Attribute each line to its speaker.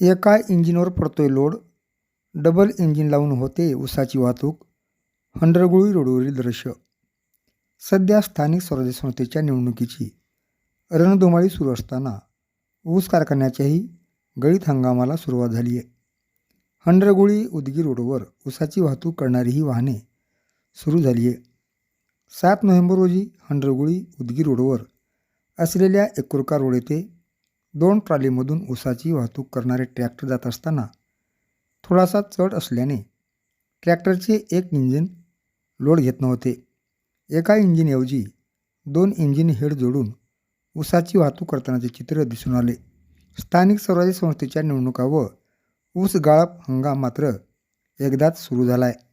Speaker 1: एका इंजिनवर पडतोय load. Double engine लावून होते ऊसाची वाहतूक. हंडरगुळी रोडवरील दृश्य. सध्या स्थानिक स्वराज्य संस्थेच्या निवडणुकीची रणधुमाळी सुरू असताना ऊस कारखान्याच्याही गळीत हंगामाला सुरुवात झाली आहे. हंडरगुळी उदगी रोडवर ऊसाची वाहतूक करणारी ही वाहने सुरू झाली आहे. सात नोव्हेंबर रोजी हंडरगुळी उदगी रोडवर असलेल्या एकुरका रोड येथे दोन ट्रॉलीमधून ऊसाची वाहतूक करणारे ट्रॅक्टर जात असताना थोडासा चढ असल्याने ट्रॅक्टरचे एक इंजिन लोड घेत नव्हते. एका इंजिनऐवजी दोन इंजिन हेड जोडून ऊसाची वाहतूक करतानाचे चित्र दिसून आले. स्थानिक स्वराज्य संस्थेच्या निवडणुका व ऊस गाळप हंगाम मात्र एकदाच सुरू झाला आहे